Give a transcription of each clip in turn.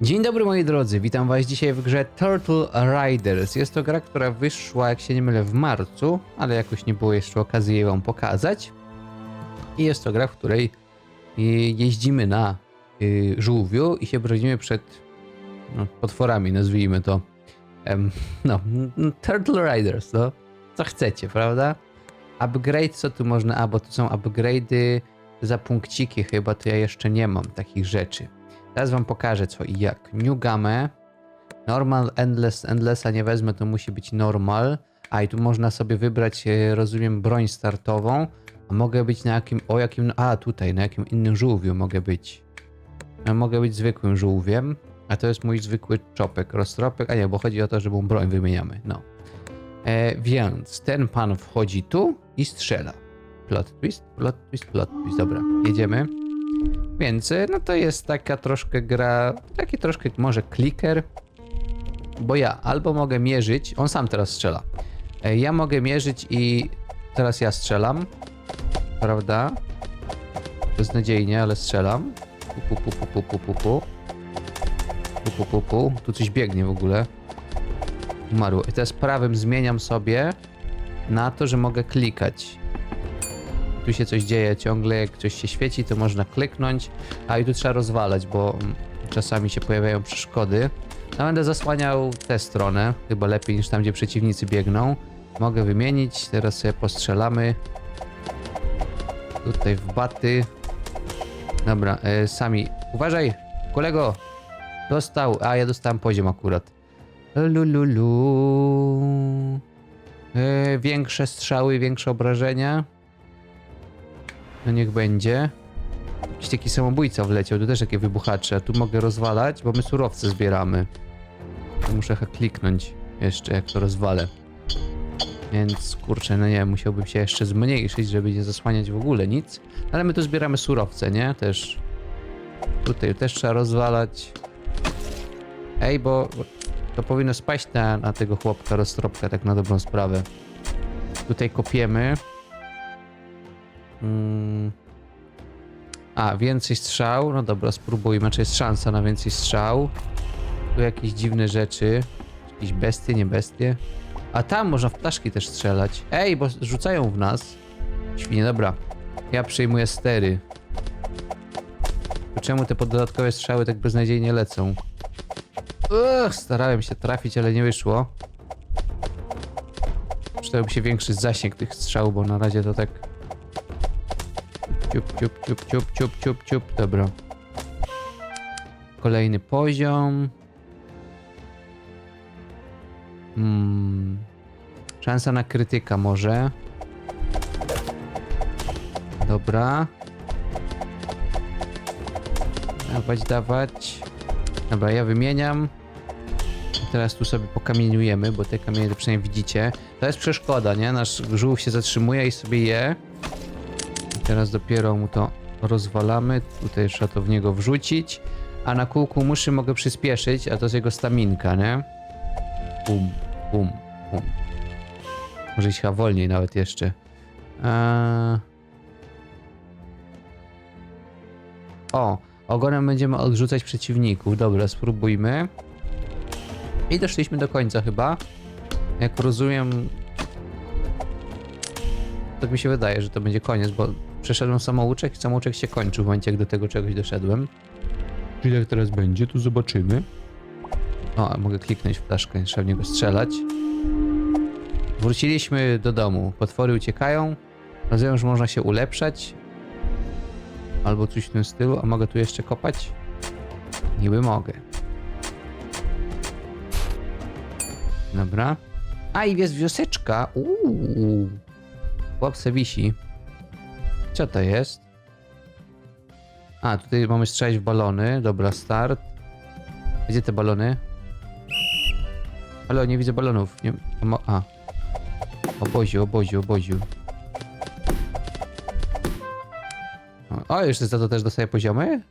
Dzień dobry moi drodzy, witam was dzisiaj w grze Turtle Riders. Jest to gra, która wyszła, jak się nie mylę, w marcu, ale jakoś nie było jeszcze okazji jej wam pokazać. I jest to gra, w której y, jeździmy na y, żółwiu i się bronimy przed no, potworami, nazwijmy to. No, Turtle Riders, no. Co chcecie, prawda? Upgrade, co tu można? A, bo tu są upgrade'y za punkciki chyba, to ja jeszcze nie mam takich rzeczy. Teraz wam pokażę co i jak. New Game. Normal, Endless, Endlessa nie wezmę, to musi być normal. A i tu można sobie wybrać, e, rozumiem, broń startową. A mogę być na jakim, o jakim, a tutaj, na jakim innym żółwiu mogę być. Ja mogę być zwykłym żółwiem, a to jest mój zwykły czopek, roztropek, a nie, bo chodzi o to, że broń wymieniamy, no. E, więc ten pan wchodzi tu i strzela. Plot twist, plot twist, plot twist, dobra, jedziemy. Więc y, no to jest taka troszkę gra, taki troszkę może kliker, bo ja albo mogę mierzyć, on sam teraz strzela. E, Ja mogę mierzyć i teraz ja strzelam, prawda? Beznadziejnie, ale strzelam. Pu, pu, pu, pu, pu, pu, pu. Pu, pu, pu, pu. Tu coś biegnie w ogóle. Umarło. I teraz prawym zmieniam sobie na to, że mogę klikać tu się coś dzieje ciągle, jak coś się świeci, to można kliknąć, a i tu trzeba rozwalać, bo czasami się pojawiają przeszkody. No będę zasłaniał tę stronę, chyba lepiej niż tam, gdzie przeciwnicy biegną. Mogę wymienić, teraz sobie postrzelamy. Tutaj w baty. Dobra, e, sami. Uważaj, kolego! Dostał, a ja dostałem poziom akurat. Lululu. E, większe strzały, większe obrażenia. No niech będzie. Jakiś taki samobójca wleciał, tu też takie wybuchacze. A tu mogę rozwalać, bo my surowce zbieramy. Muszę kliknąć jeszcze, jak to rozwalę. Więc kurczę, no nie, musiałbym się jeszcze zmniejszyć, żeby nie zasłaniać w ogóle nic. Ale my tu zbieramy surowce, nie? Też. Tutaj też trzeba rozwalać. Ej, bo to powinno spaść na, na tego chłopka, roztropka, tak na dobrą sprawę. Tutaj kopiemy. Mm. A, więcej strzał. No dobra, spróbujmy, czy jest szansa na więcej strzał. Tu jakieś dziwne rzeczy. Jakieś bestie, nie bestie. A tam można w ptaszki też strzelać. Ej, bo rzucają w nas. Świnie, dobra. Ja przejmuję stery. To Czemu te dodatkowe strzały tak beznadziejnie lecą? Ugh, starałem się trafić, ale nie wyszło. Przydałby się większy zasięg tych strzał, bo na razie to tak Ciup, ciup, ciup, ciup, ciup, ciup, ciup. Dobra. Kolejny poziom. Hmm. Szansa na krytyka może. Dobra. Dawać, dawać. Dobra, ja wymieniam. Teraz tu sobie pokamieniujemy, bo te kamienie przynajmniej widzicie. To jest przeszkoda, nie? Nasz żółw się zatrzymuje i sobie je. Teraz dopiero mu to rozwalamy. Tutaj trzeba to w niego wrzucić. A na kółku muszy mogę przyspieszyć, a to jest jego staminka, nie? Bum, bum, bum. Może iść chyba wolniej nawet jeszcze. Eee... O, ogonem będziemy odrzucać przeciwników. Dobra, spróbujmy. I doszliśmy do końca chyba. Jak rozumiem, tak mi się wydaje, że to będzie koniec, bo przeszedłem samouczek i samouczek się kończył w momencie, jak do tego czegoś doszedłem. Czyli jak teraz będzie, tu zobaczymy. O, mogę kliknąć w ptaszkę, trzeba w niego strzelać. Wróciliśmy do domu. Potwory uciekają. Rozumiem, że można się ulepszać. Albo coś w tym stylu. A mogę tu jeszcze kopać? Niby mogę. Dobra. A i jest wioseczka. Uuu. Chłop se wisi. Co to jest? A, tutaj mamy strzelać w balony. Dobra, start. Gdzie te balony? Ale nie widzę balonów. Nie, a. Oboziu, oboziu, oboziu. O, jeszcze za to też dostaję poziomy?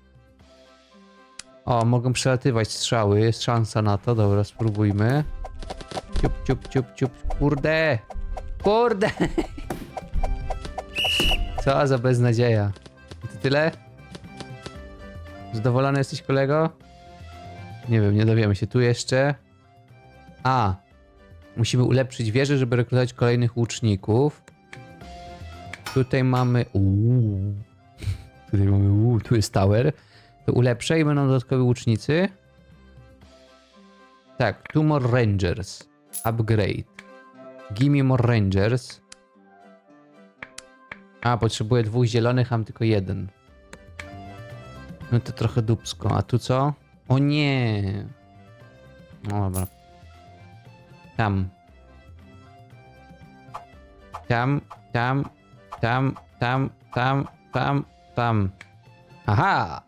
O, mogą przelatywać strzały. Jest szansa na to. Dobra, spróbujmy. Ciup, ciup, ciup, ciup. Kurde! Kurde! Co za beznadzieja. I to tyle? Zadowolony jesteś, kolego? Nie wiem, nie dowiemy się. Tu jeszcze. A. Musimy ulepszyć wieżę, żeby rekrutować kolejnych łuczników. Tutaj mamy. Uuu. Tutaj mamy. Uuu, tu jest tower. To ulepszę i będą dodatkowi łucznicy. Tak, tu more rangers. Upgrade. Gimme more rangers. A, potrzebuję dwóch zielonych, mam tylko jeden. No to trochę dupsko. A tu co? O nie! No dobra. Tam. Tam, tam, tam, tam, tam, tam, tam. Aha!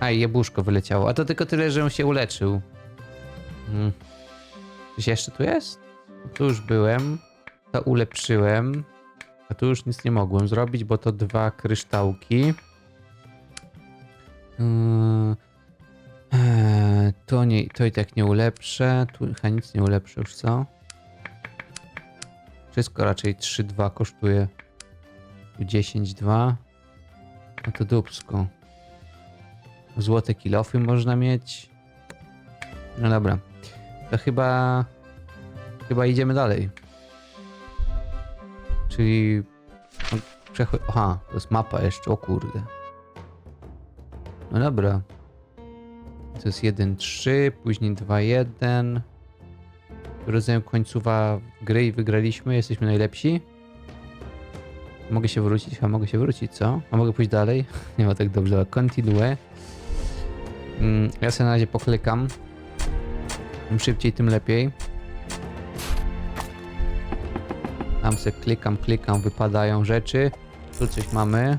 A, jabłuszko wyleciało. A to tylko tyle, że on się uleczył. Hmm. Coś jeszcze tu jest? Tu już byłem. To ulepszyłem. A tu już nic nie mogłem zrobić, bo to dwa kryształki. Yy, eee, to, nie, to i tak nie ulepszę. Tu chyba nic nie ulepszę już, co? Wszystko raczej 3-2 kosztuje. Tu 10-2. No to dupsko. Złote kilofy można mieć. No dobra. To chyba... Chyba idziemy dalej. Czyli... Przecho- Aha, to jest mapa jeszcze, o kurde. No dobra. To jest 1-3, później 2-1. Rozumiem końcowa gry i wygraliśmy, jesteśmy najlepsi. Mogę się wrócić? A mogę się wrócić, co? A mogę pójść dalej? Nie ma tak dobrze. Continue. Mm, Ja sobie na razie poklikam. Im szybciej, tym lepiej. Klikam, klikam, wypadają rzeczy. Tu coś mamy.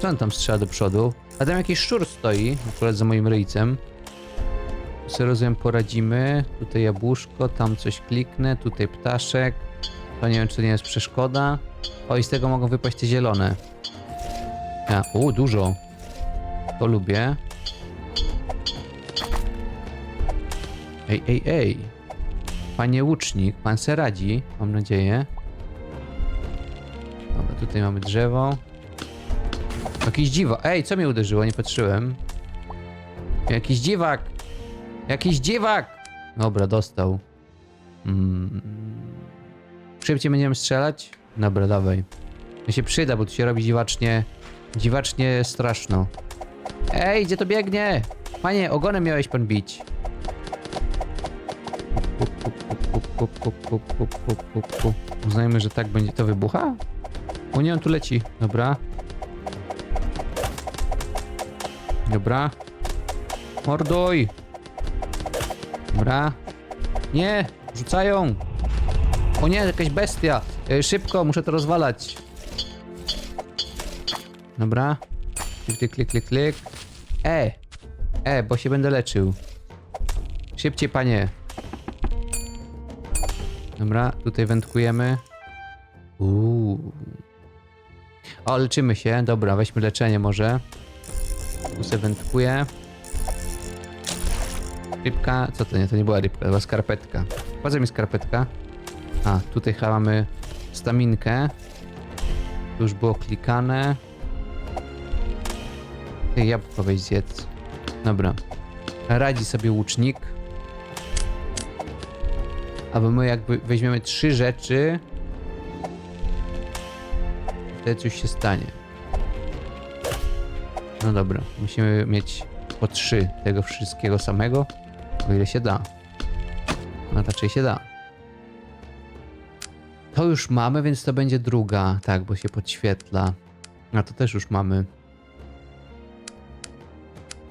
Co on tam strzela do przodu? A tam jakiś szczur stoi, akurat za moim ryjcem. Tu sobie rozumiem poradzimy. Tutaj jabłuszko, tam coś kliknę, tutaj ptaszek. To nie wiem, czy to nie jest przeszkoda. O, i z tego mogą wypaść te zielone. Ja, u, dużo. To lubię. Ej, ej, ej. Panie łucznik, pan se radzi, mam nadzieję. Tutaj mamy drzewo. Jakiś dziwak. Ej, co mnie uderzyło? Nie patrzyłem. Jakiś dziwak! Jakiś dziwak! Dobra, dostał. Mm. Szybciej będziemy strzelać? Dobra, dawaj. To się przyda, bo tu się robi dziwacznie... Dziwacznie straszno. Ej, gdzie to biegnie? Panie, ogonem miałeś pan bić. Uznajmy, że tak będzie to wybucha? O nie, on tu leci. Dobra. Dobra. Morduj! Dobra. Nie! Rzucają! O nie, jakaś bestia! E, szybko, muszę to rozwalać. Dobra. Klik, klik, klik, klik, klik. E! E, bo się będę leczył. Szybciej, panie. Dobra, tutaj wędkujemy. Uuu. O, leczymy się. Dobra, weźmy leczenie może. Tu se wędkuję. Rybka. Co to nie? To nie była rybka, to była skarpetka. Co mi skarpetka? A, tutaj chyba mamy staminkę. Tu już było klikane. Ty, jabłko weź zjedz. Dobra. Radzi sobie łucznik. Aby my jakby weźmiemy trzy rzeczy. Wtedy coś się stanie. No dobra, musimy mieć po trzy tego wszystkiego samego, o ile się da. No raczej się da. To już mamy, więc to będzie druga, tak, bo się podświetla. A to też już mamy.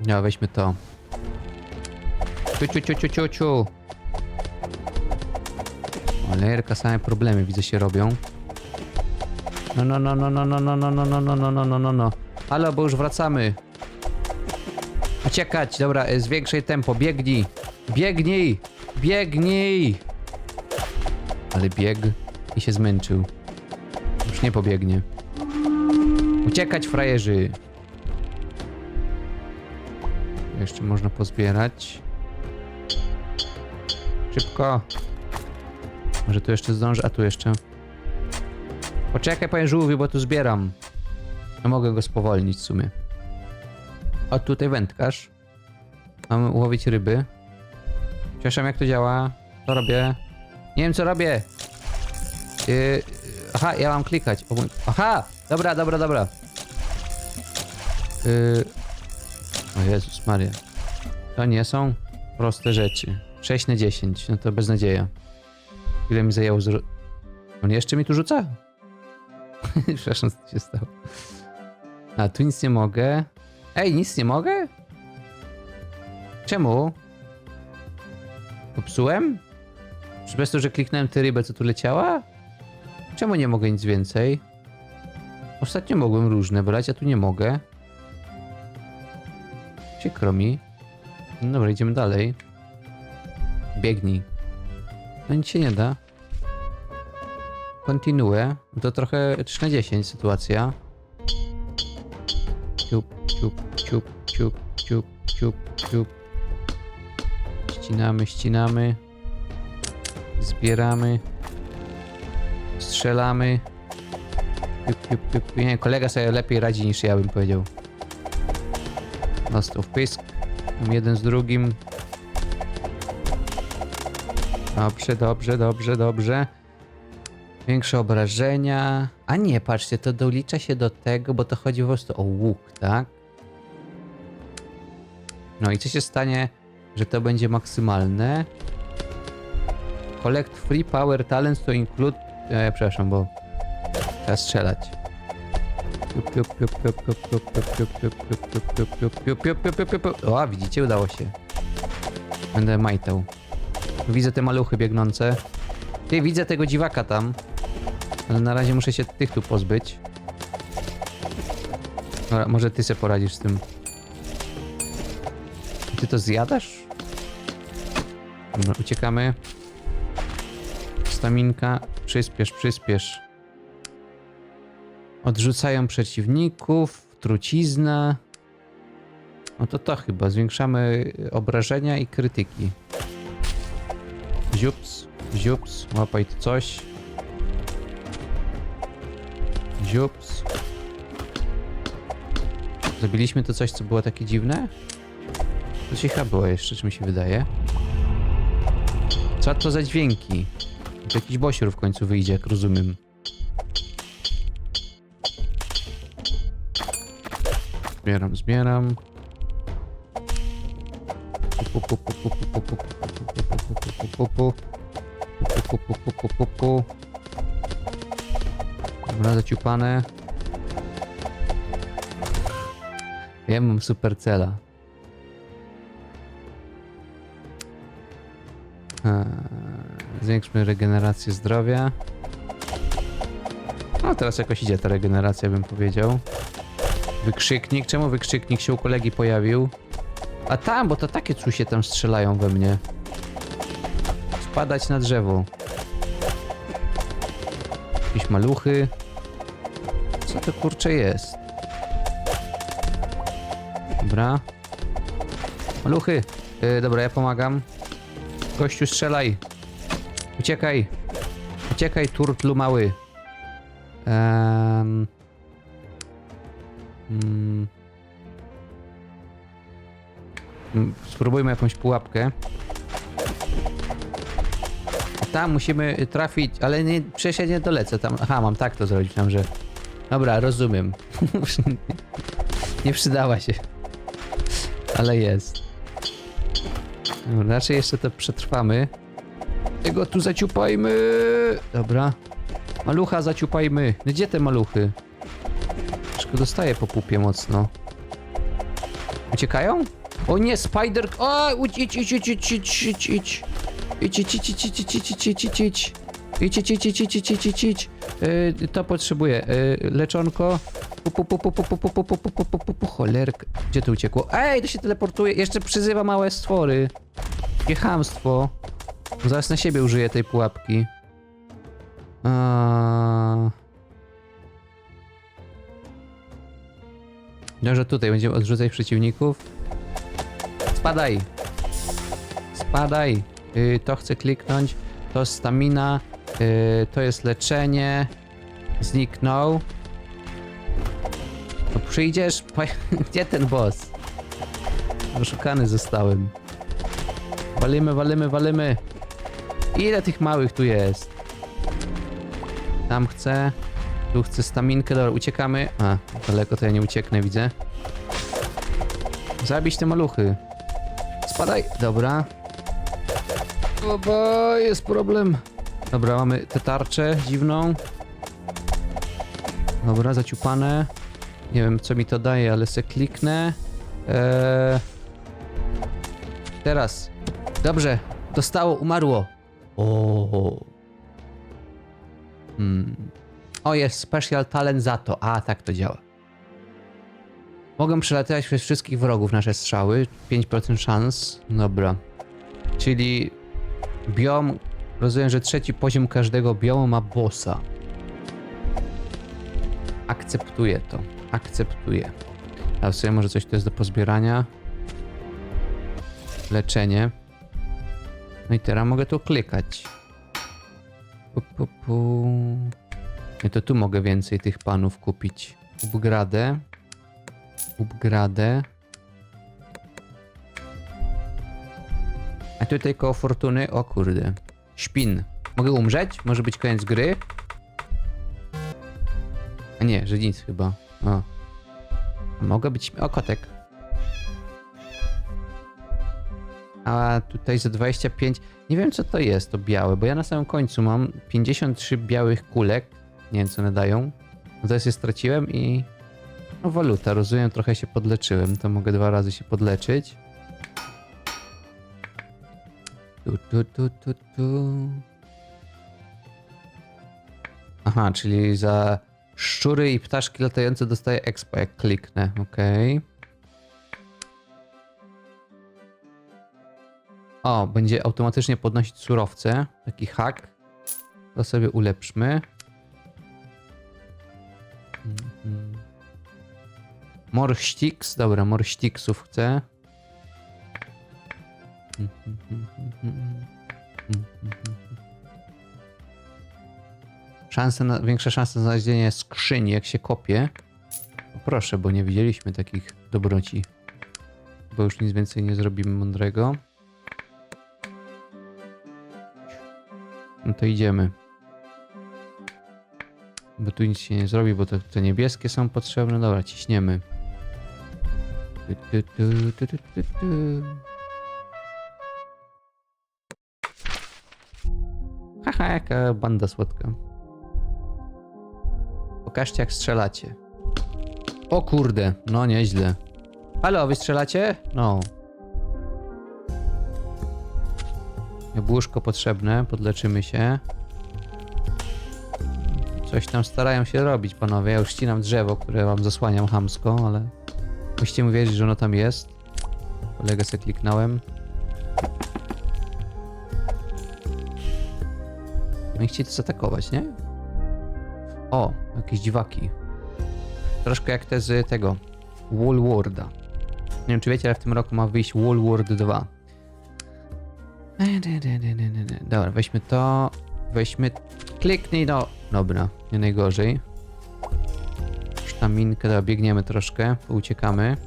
No, weźmy to. Ciu, ciu, ciu, ciu, ciu. Olerka, same problemy widzę się robią. No, no, no, no, no, no, no, no, no, no, no, no, no, no, no, no. Halo, bo już wracamy. Uciekać, dobra, e, zwiększaj tempo, biegnij. Biegnij, biegnij. Ale bieg i się zmęczył. Już nie pobiegnie. Uciekać, frajerzy. Jeszcze można pozbierać. Szybko. Może tu jeszcze zdążę, a tu jeszcze. Poczekaj, panie żółwi, bo tu zbieram. No mogę go spowolnić w sumie. O, tutaj wędkarz. Mam łowić ryby. Przepraszam, jak to działa? Co robię? Nie wiem, co robię. Yy, aha, ja mam klikać. Aha! Dobra, dobra, dobra. Yy, o Jezus Maria. To nie są proste rzeczy. 6 na 10, no to beznadzieja. Ile mi zajęło zro... On jeszcze mi tu rzuca? Przepraszam, co się stało. A, tu nic nie mogę. Ej, nic nie mogę? Czemu? Popsułem? Czy przez to, że kliknąłem tę rybę, co tu leciała? Czemu nie mogę nic więcej? Ostatnio mogłem różne brać, a tu nie mogę. Przykro mi. No dobra, idziemy dalej. Biegnij. No nic się nie da. Kontynuuję. To trochę 3 na 10 sytuacja. Ciup, ciup, ciup, ciup, ciup, ciup, ciup. Ścinamy, ścinamy. Zbieramy. Strzelamy. Piup, piup. Nie, kolega sobie lepiej radzi niż ja bym powiedział. Dostał pysk. Jeden z drugim. Dobrze, dobrze, dobrze, dobrze. Większe obrażenia. A nie, patrzcie, to dolicza się do tego, bo to chodzi po prostu o łuk, tak? No i co się stanie, że to będzie maksymalne? Collect free power talents to include... E, przepraszam, bo trzeba strzelać. O, widzicie, udało się. Będę majtał. Widzę te maluchy biegnące. Ty, widzę tego dziwaka tam. Ale na razie muszę się tych tu pozbyć. Dobra, może ty se poradzisz z tym. Ty to zjadasz? Dobra, uciekamy. Staminka. Przyspiesz, przyspiesz. Odrzucają przeciwników. Trucizna. No to to chyba. Zwiększamy obrażenia i krytyki. Ziups, ziups, łapaj coś. Ziups. Zabiliśmy to coś, co było takie dziwne? To cicha było jeszcze, czy mi się wydaje. Co to za dźwięki? To jakiś bosior w końcu wyjdzie, jak rozumiem. Zbieram, zbieram. Pu, pu, pu, pu. Pu, pu, pu, pu, pu, pu, pu. Dobra, zaciupane. Ja mam super cela. Eee, Zwiększmy regenerację zdrowia. No teraz jakoś idzie ta regeneracja, bym powiedział. Wykrzyknik. Czemu wykrzyknik się u kolegi pojawił? A tam, bo to takie się tam strzelają we mnie. Spadać na drzewo. Jakieś maluchy. Co to kurcze jest? Dobra. Maluchy. Yy, dobra, ja pomagam. Gościu, strzelaj. Uciekaj. Uciekaj, turtlu mały. Um. Mm. Spróbujmy jakąś pułapkę. Tam musimy trafić, ale nie, przecież ja nie dolecę tam. Aha, mam tak to zrobić, tam, że... Dobra, rozumiem. nie przydała się. Ale jest. Dobra, raczej jeszcze to przetrwamy. Tego tu zaciupajmy. Dobra. Malucha zaciupajmy. No Gdzie te maluchy? Troszkę dostaję po pupie mocno. Uciekają? O nie, spider... O, idź, idź, idź, idź, idź, idź, idź, idź. Idź, idź, idź, idź, idź, idź, idź, idź, idź, idź. Idź, idź, idź, idź, idź, idź. Yy, To potrzebuję. Yy, Leczonko. Pu. Gdzie to uciekło? Ej, to się teleportuje. Jeszcze przyzywa małe stwory. Jakie chamstwo. Zaraz na siebie użyję tej pułapki. Eee... Dobrze, tutaj będziemy odrzucać przeciwników. Spadaj! Spadaj! Yy, to chcę kliknąć. To stamina. Yy, to jest leczenie. Zniknął. No przyjdziesz. Gdzie ten boss? Oszukany zostałem. Walimy, walimy, walimy. Ile tych małych tu jest? Tam chcę. Tu chcę staminkę. Dobra, uciekamy. A, daleko to ja nie ucieknę, widzę. Zabić te maluchy. Spadaj. Dobra. Oba, jest problem. Dobra, mamy tę tarczę dziwną. Dobra, zaciupane. Nie wiem, co mi to daje, ale se kliknę. Eee... Teraz. Dobrze. Dostało, umarło. O. Hmm. O, jest special talent za to. A, tak to działa. Mogę przelatywać przez wszystkich wrogów nasze strzały. 5% szans. Dobra. Czyli biom. Rozumiem, że trzeci poziom każdego biomu ma bossa. Akceptuję to. Akceptuję. A w sumie może coś tu jest do pozbierania. Leczenie. No i teraz mogę tu klikać. Pu, pu, pu. Nie, to tu mogę więcej tych panów kupić. Upgradę. Upgradę. A tutaj koło fortuny, o kurde. Śpin. Mogę umrzeć? Może być koniec gry? A nie, że nic chyba. O. Mogę być... O, kotek. A tutaj za 25... Nie wiem, co to jest, to białe, bo ja na samym końcu mam 53 białych kulek. Nie wiem, co one dają. No teraz je straciłem i... No waluta, rozumiem, trochę się podleczyłem, to mogę dwa razy się podleczyć. Tu, tu, tu, tu, tu. Aha, czyli za szczury i ptaszki latające dostaję expo, jak kliknę, okej. O, będzie automatycznie podnosić surowce, taki hack. To sobie ulepszmy. Mhm. Morściks, dobra, morściksów chcę. Szanse na, większe szanse na znalezienie skrzyni, jak się kopie. O proszę, bo nie widzieliśmy takich dobroci. Bo już nic więcej nie zrobimy mądrego. No to idziemy. Bo tu nic się nie zrobi, bo te, te niebieskie są potrzebne. Dobra, ciśniemy. Tu, tu, tu, tu, tu, tu, tu. Haha, jaka banda słodka. Pokażcie jak strzelacie. O kurde, no nieźle. Halo, wy strzelacie? No. Jabłuszko potrzebne, podleczymy się. Coś tam starają się robić, panowie. Ja już ścinam drzewo, które wam zasłaniam hamsko, ale musicie mi wierzyć, że ono tam jest. Kolegę se kliknąłem. No i chcieli zaatakować, nie? O, jakieś dziwaki. Troszkę jak te z tego Woolworda. Nie wiem, czy wiecie, ale w tym roku ma wyjść Woolworld 2. Dobra, weźmy to. Weźmy. Kliknij, no. Dobra, nie najgorzej. Sztaminkę, dobra, biegniemy troszkę, uciekamy.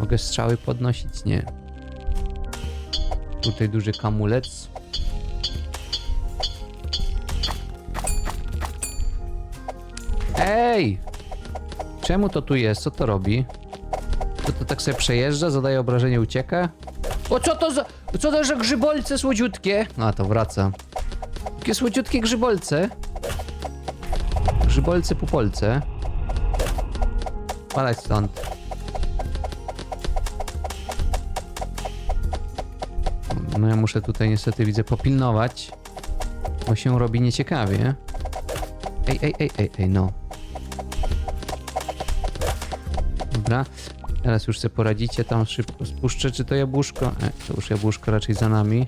Mogę strzały podnosić? Nie. Tutaj duży kamulec. Ej! Czemu to tu jest? Co to robi? To, to tak sobie przejeżdża, zadaje obrażenie, ucieka? O, co to za... Co to za grzybolce słodziutkie? A, to wraca. Takie słodziutkie grzybolce. Grzybolce pupolce. Padać stąd. No ja muszę tutaj niestety, widzę, popilnować. Bo się robi nieciekawie. Ej, ej, ej, ej, ej, no. Dobra. Teraz już sobie poradzicie, tam szybko spuszczę, czy to jabłuszko? E, to już jabłuszko raczej za nami.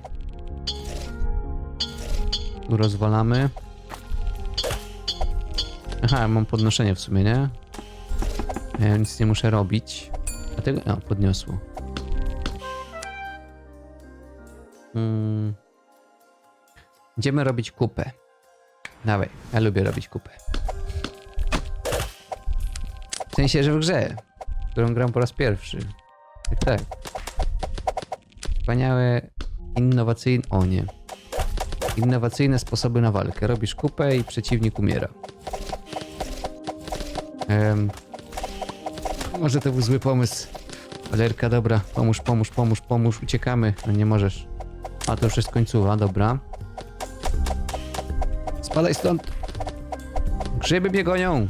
Tu rozwalamy. Aha, mam podnoszenie w sumie, nie? Ja nic nie muszę robić. Dlatego... O, podniosło. Hmm. Idziemy robić kupę. Dawaj, ja lubię robić kupę. W sensie, że w grze, którą gram po raz pierwszy. Tak, tak. Wspaniałe, innowacyjne... O nie. Innowacyjne sposoby na walkę. Robisz kupę i przeciwnik umiera. Em, może to był zły pomysł. Valerka, dobra, pomóż, pomóż, pomóż, pomóż, uciekamy. No nie możesz. A to już jest końcowa, dobra. Spadaj stąd. Grzyby mnie gonią.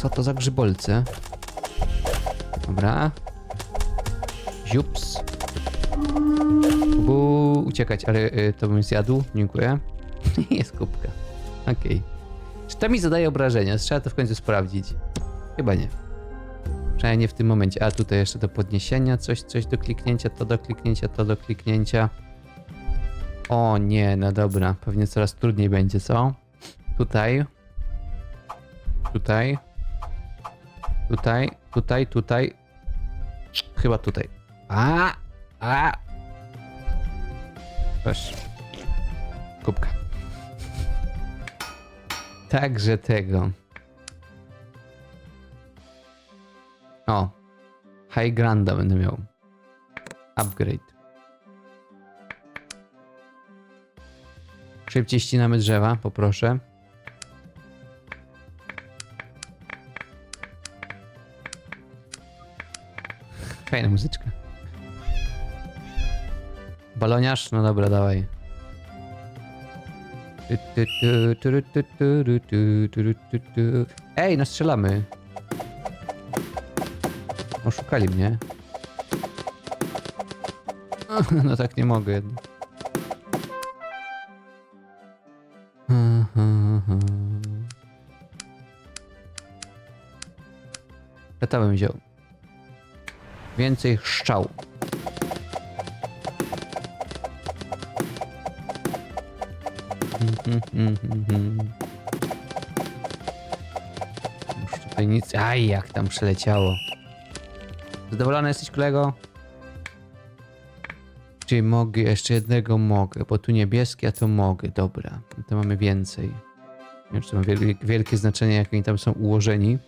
Co to za grzybolce? Dobra. Ziups. Bu, uciekać, ale y, to bym zjadł. Dziękuję. Jest kubka. Okej. Czy to mi zadaje obrażenia? Trzeba to w końcu sprawdzić. Chyba nie. Przynajmniej nie w tym momencie. A tutaj jeszcze do podniesienia coś, coś do kliknięcia, to do kliknięcia, to do kliknięcia. O nie, no dobra. Pewnie coraz trudniej będzie, co? Tutaj. Tutaj. Tutaj, tutaj, tutaj. Chyba tutaj. A! A! Proszę. Kubka. Także tego. O. High Granda będę miał. Upgrade. Szybciej ścinamy drzewa, poproszę. Fajna muzyczka. Baloniarz? No dobra, dawaj. Ej, nastrzelamy. Oszukali mnie. No tak nie mogę. Latałem wziął. Więcej szczał. Już tutaj nic. Aj, jak tam przeleciało. Zadowolony jesteś, kolego? Czy mogę? Jeszcze jednego mogę, bo tu niebieskie, a to mogę. Dobra, to mamy więcej. Nie wiem, czy to ma wiel- wielkie znaczenie, jak oni tam są ułożeni.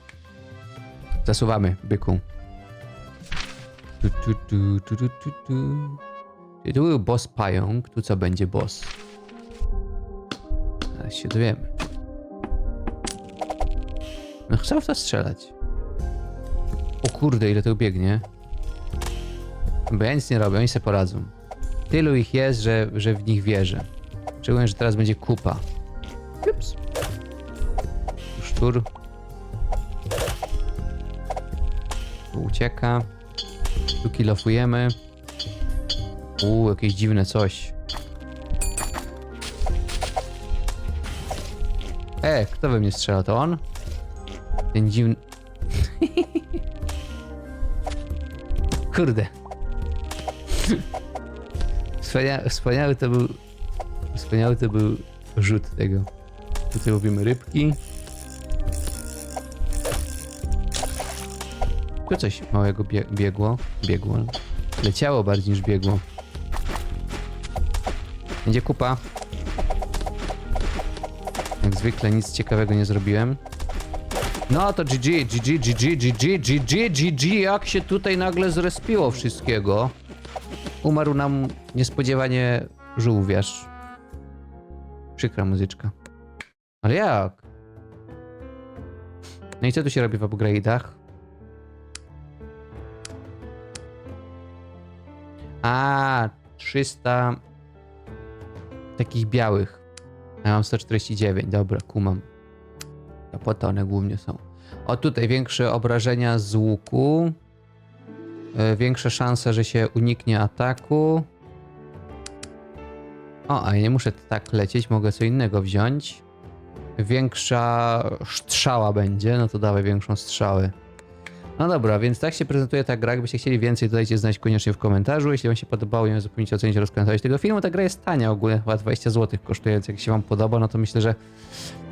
Zasuwamy, byku. Tu, tu, tu, tu, tu, tu, tu. Czyli tu był boss pająk, tu co będzie boss? Zaraz się dowiemy. No chcę w to strzelać. O kurde, ile to biegnie. Bo ja nic nie robię, oni sobie poradzą. Tylu ich jest, że, że w nich wierzę. Szczególnie, że teraz będzie kupa. Ups. Szczur. Tu ucieka. Tu kilofujemy. Uuu, jakieś dziwne coś. E, kto we mnie strzela? To on? Ten dziwny... Kurde. Wspania... Wspaniały to był... Wspaniały to był rzut tego. Tutaj łowimy rybki. Tu coś małego bie biegło. Biegło. Leciało bardziej niż biegło. Będzie kupa. Jak zwykle nic ciekawego nie zrobiłem. No to GG, GG, GG, GG, GG, GG, jak się tutaj nagle zrespiło wszystkiego. Umarł nam niespodziewanie żółwierz. Przykra muzyczka. Ale jak? No i co tu się robi w upgrade'ach? A, 300 takich białych. Ja mam 149, dobra, kumam. To po to one głównie są. O tutaj większe obrażenia z łuku. E, Większe szanse, że się uniknie ataku. O, a ja nie muszę tak lecieć, mogę co innego wziąć. Większa strzała będzie, no to dawaj większą strzałę. No dobra, więc tak się prezentuje ta gra. Jakbyście chcieli więcej, to dajcie znać koniecznie w komentarzu. Jeśli wam się podobało, nie zapomnijcie ocenić komentować tego filmu. Ta gra jest tania ogólnie, chyba 20 zł kosztuje, więc jak się wam podoba, no to myślę, że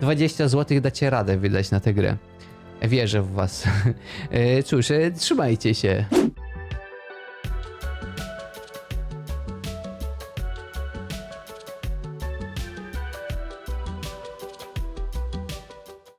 20 zł dacie radę wydać na tę grę. Wierzę w was. E, Cóż, e, trzymajcie się.